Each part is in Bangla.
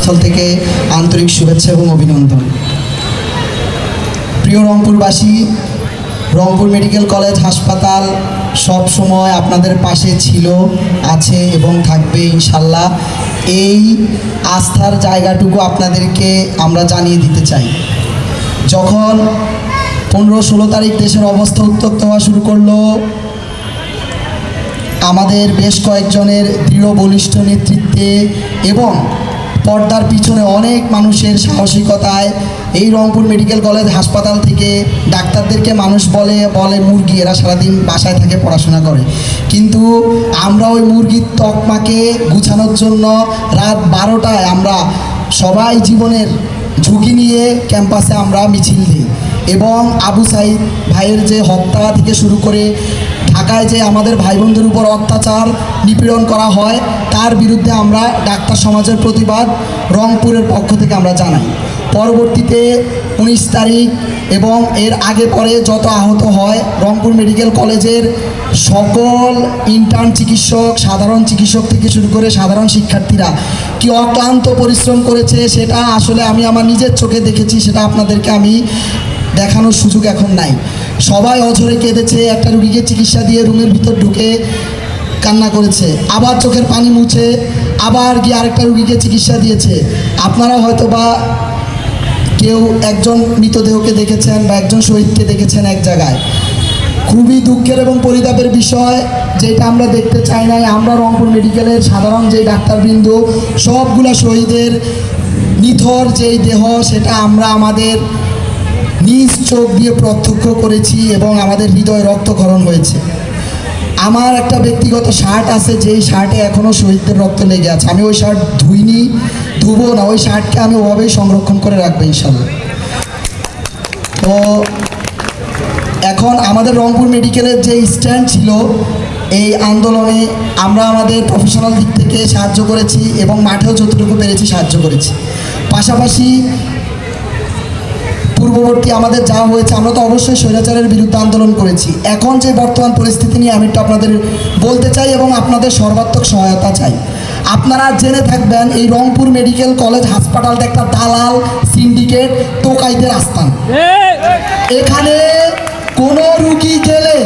স্থল থেকে আন্তরিক শুভেচ্ছা এবং অভিনন্দন। প্রিয় রংপুরবাসী, রংপুর মেডিকেল কলেজ হাসপাতাল সব সময় আপনাদের পাশে ছিল, আছে এবং থাকবে ইনশাল্লাহ। এই আস্থার জায়গাটুকু আপনাদেরকে আমরা জানিয়ে দিতে চাই। যখন পনেরো ষোলো তারিখ দেশের অবস্থা উত্তপ্ত হওয়া শুরু করল, আমাদের বেশ কয়েকজনের দৃঢ় বলিষ্ঠ নেতৃত্বে এবং পর্দার পিছনে অনেক মানুষের সাহসিকতায় এই রংপুর মেডিকেল কলেজ হাসপাতাল থেকে ডাক্তারদেরকে মানুষ বলে বলে মুরগি। এরা সারাদিন বাসায় থেকে, পড়াশোনা করে। কিন্তু আমরা ওই মুরগির তকমাকে গুছানোর জন্য রাত বারোটায় আমরা সবাই জীবনের ঝুঁকি নিয়ে ক্যাম্পাসে আমরা মিছিল দিই এবং আবু সাইদ ভাইয়ের যে হত্যা থেকে শুরু করে ঢাকায় যে আমাদের ভাই বোনদের উপর অত্যাচার নিপীড়ন করা হয়, তার বিরুদ্ধে আমরা ডাক্তার সমাজের প্রতিবাদ রংপুরের পক্ষ থেকে আমরা জানাই। পরবর্তীতে উনিশ তারিখ এবং এর আগে পরে যত আহত হয়, রংপুর মেডিকেল কলেজের সকল ইন্টার্ন চিকিৎসক, সাধারণ চিকিৎসক থেকে শুরু করে সাধারণ শিক্ষার্থীরা কি অক্লান্ত পরিশ্রম করেছে, সেটা আসলে আমি আমার নিজের চোখে দেখেছি, সেটা আপনাদেরকে আমি দেখানোর সুযোগ এখন নাই। সবাই অঝরে কেঁদেছে, একটা রুগীকে চিকিৎসা দিয়ে রুমের ভিতর ঢুকে কান্না করেছে। আবার চোখের পানি মুছে, আবার গিয়ে আরেকটা রুগীকে চিকিৎসা দিয়েছে। আপনারা হয়তো বা কেউ একজন মৃতদেহকে দেখেছেন বা একজন শহীদকে দেখেছেন এক জায়গায়। খুবই দুঃখের এবং পরিতাপের বিষয়, যেটা আমরা দেখতে চাই নাই। আমরা রংপুর মেডিকেলের সাধারণ যে ডাক্তারবৃন্দ, সবগুলা শহীদের নিথর যেই দেহ, সেটা আমরা আমাদের নিজ চোখ দিয়ে প্রত্যক্ষ করেছি এবং আমাদের হৃদয় রক্তক্ষরণ হয়েছে। আমার একটা ব্যক্তিগত শার্ট আছে, যেই শার্টে এখনও শহীদদের রক্ত লেগে আছে। আমি ওই শার্ট ধুইনি, ধুবো না, ওই শার্টকে আমি ওভাবেই সংরক্ষণ করে রাখব ইনশাল্লাহ। তো এখন আমাদের রংপুর মেডিকেলের যে স্ট্যান্ড ছিল, এই আন্দোলনে আমরা আমাদের প্রফেশনাল দিক থেকে সাহায্য করেছি এবং মাঠেও যতটুকু পেরেছি সাহায্য করেছি। পাশাপাশি পূর্ববর্তী আমাদের যা হয়েছে, আমরা তো অবশ্যই স্বৈরাচারের বিরুদ্ধে আন্দোলন করেছি। এখন যে বর্তমান পরিস্থিতি নিয়ে আমি একটু আপনাদের বলতে চাই এবং আপনাদের সর্বাত্মক সহায়তা চাই। আপনারা জেনে থাকবেন, এই রংপুর মেডিকেল কলেজ হাসপাতালটা একটা দালাল সিন্ডিকেট টোকাইদের আস্থান এখানে কোনো রুগী গেলে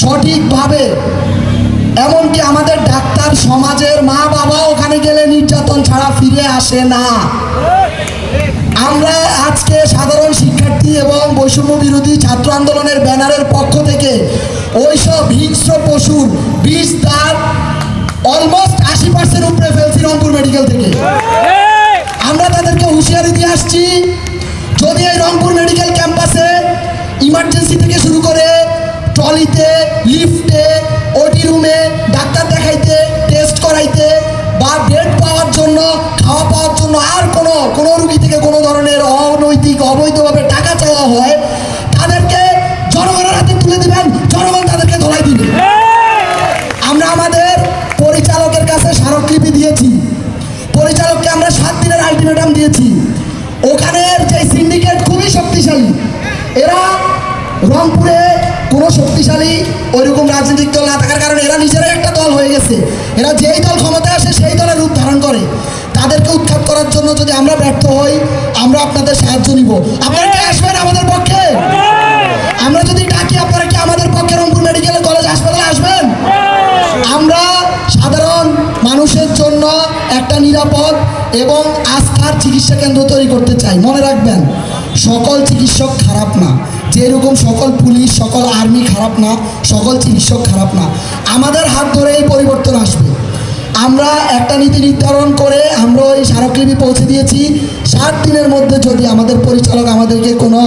সঠিকভাবে, এমনকি আমাদের ডাক্তার সমাজের মা বাবা ওখানে গেলে নির্যাতন ছাড়া ফিরে আসে না। আমরা আজকে সাধারণ শিক্ষার্থী এবং বৈষম্য বিরোধী ছাত্র আন্দোলনের ব্যানারের পক্ষ থেকে ওইসব হিংস্র পশুর বিষ তার অলমোস্ট আশি পার্সেন্ট উপরে ফেলছি রংপুর মেডিকেল থেকে। আমরা তাদেরকে হুঁশিয়ারি দিয়ে আসছি, যদি এই রংপুর মেডিকেল ক্যাম্পাসে ইমার্জেন্সি থেকে শুরু করে এরা রংপুরে কোনো শক্তিশালী ওইরকম রাজনৈতিক দল না থাকার কারণে এরা নিজেরাই একটা দল হয়ে গেছে। এরা যেই দল ক্ষমতায় আসে সেই দলের রূপ ধারণ করে। তাদেরকে উৎখাত করার জন্য যদি আমরা ব্যর্থ হই, আমরা আপনাদের সাহায্য নিব। আপনারা কি আসবেন আমাদের পক্ষে? আমরা যদি ডাকি, আপনারা কি আমাদের পক্ষে রংপুর মেডিকেল কলেজ হাসপাতালে আসবেন? আমরা সাধারণ মানুষের জন্য একটা নিরাপদ এবং আস্থার চিকিৎসা কেন্দ্র তৈরি করতে চাই। মনে রাখবেন। সকল চিকিৎসক খারাপ না। যেরকম সকল পুলিশ, সকল আর্মি খারাপ না, সকল চিকিৎসক খারাপ না। আমাদের হাত ধরে এই পরিবর্তন আসবে। আমরা একটা নীতি নির্ধারণ করে আমরা ওই স্মারকলিপি পৌঁছে দিয়েছি। ষাট দিনের মধ্যে যদি আমাদের পরিচালক আমাদেরকে কোনো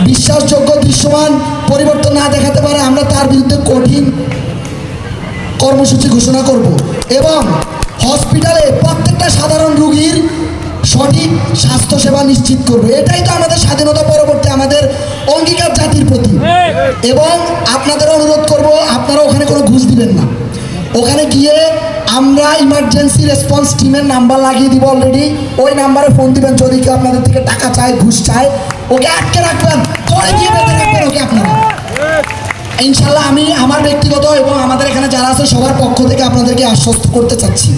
বিশ্বাসযোগ্য দৃশ্যমান পরিবর্তন না দেখাতে পারে, আমরা তার বিরুদ্ধে কঠিন কর্মসূচি ঘোষণা করব। এবং হসপিটালে প্রত্যেকটা সাধারণ রুগীর স্বাস্থ্যসেবা নিশ্চিত করবে। এটাই তো আমাদের স্বাধীনতা পরবর্তী আমাদের অঙ্গীকার জাতির প্রতি। এবং আপনাদের অনুরোধ করব, আপনারা ওখানে কোনো ঘুষ দিবেন না। ওখানে গিয়ে আমরা ইমার্জেন্সি রেসপন্স টিমের নাম্বার লাগিয়ে দিব অলরেডি ওই নাম্বারে ফোন দিবেন, যদি কেউ আপনাদের থেকে টাকা চায়, ঘুষ চায়, ওকে আটকে রাখবেন। ওকে আপনারা। ইনশাল্লাহ আমি আমার ব্যক্তিগত এবং আমাদের এখানে যারা আছে, সবার পক্ষ থেকে আপনাদেরকে আশ্বস্ত করতে চাচ্ছি।